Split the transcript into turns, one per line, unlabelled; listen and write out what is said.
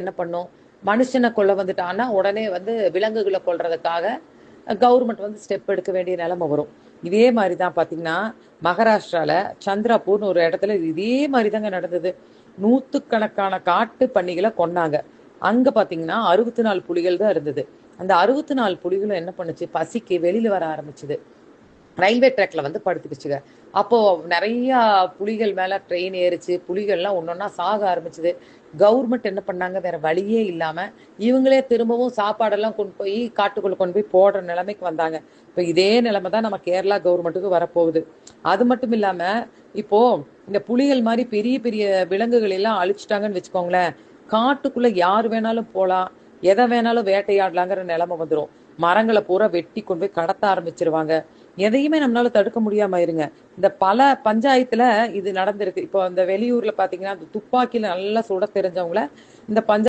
என்ன பண்ணும்? மனுஷனை கொல்ல வந்துட்டான்னா உடனே வந்து விலங்குகளை கொல்றதுக்காக கவர்மெண்ட் வந்து ஸ்டெப் எடுக்க வேண்டிய நிலைமை வரும். இதே மாதிரி தான் பார்த்தீங்கன்னா மகாராஷ்டிரால சந்திராபூர்னு ஒரு இடத்துல இதே மாதிரி தாங்க நடந்தது. நூற்றுக்கணக்கான காட்டு பன்னிகளை கொண்டாங்க அங்க பாத்தீங்கன்னா அறுபத்தி நாலு புலிகள் தான் இருந்தது. அந்த அறுபத்தி நாலு புலிகளும் என்ன பண்ணுச்சு? பசிக்கு வெளியில வர ஆரம்பிச்சுது. ரயில்வே ட்ராக்ல வந்து படுத்துக்கிச்சுங்க. அப்போ நிறைய புலிகள் மேல ட்ரெயின் ஏறிச்சு. புலிகள்லாம் ஒன்னொன்னா சாக ஆரம்பிச்சுது. கவர்மெண்ட் என்ன பண்ணாங்க? வேற வழியே இல்லாம இவங்களே திரும்பவும் சாப்பாடெல்லாம் கொண்டு போய் காட்டுக்குள்ள கொண்டு போய் போடுற நிலைமைக்கு வந்தாங்க. இப்போ இதே நிலைமை தான் நம்ம கேரளா கவர்மெண்ட்டுக்கு வரப்போகுது. அது மட்டும் இல்லாம இப்போ இந்த புலிகள் மாதிரி பெரிய பெரிய விலங்குகள் எல்லாம் அழிச்சிட்டாங்கன்னு வச்சுக்கோங்களேன். காட்டுக்குள்ள யார் வேணாலும் போலாம். எதை வேணாலும் வேட்டையாடலாங்கிற நிலைமை வந்துடும் மரங்களை பூரா வெட்டி கொண்டு போய் கடத்த ஆரம்பிச்சிருவாங்க. எதையுமே நம்மளால தடுக்க முடியாம இருங்க. இந்த பல பஞ்சாயத்துல இது நடந்திருக்கு. இப்போ இந்த வெளியூர்ல பாத்தீங்கன்னா இந்த துப்பாக்கியில நல்லா சுட தெரிஞ்சவங்கள இந்த பஞ்சாயத்து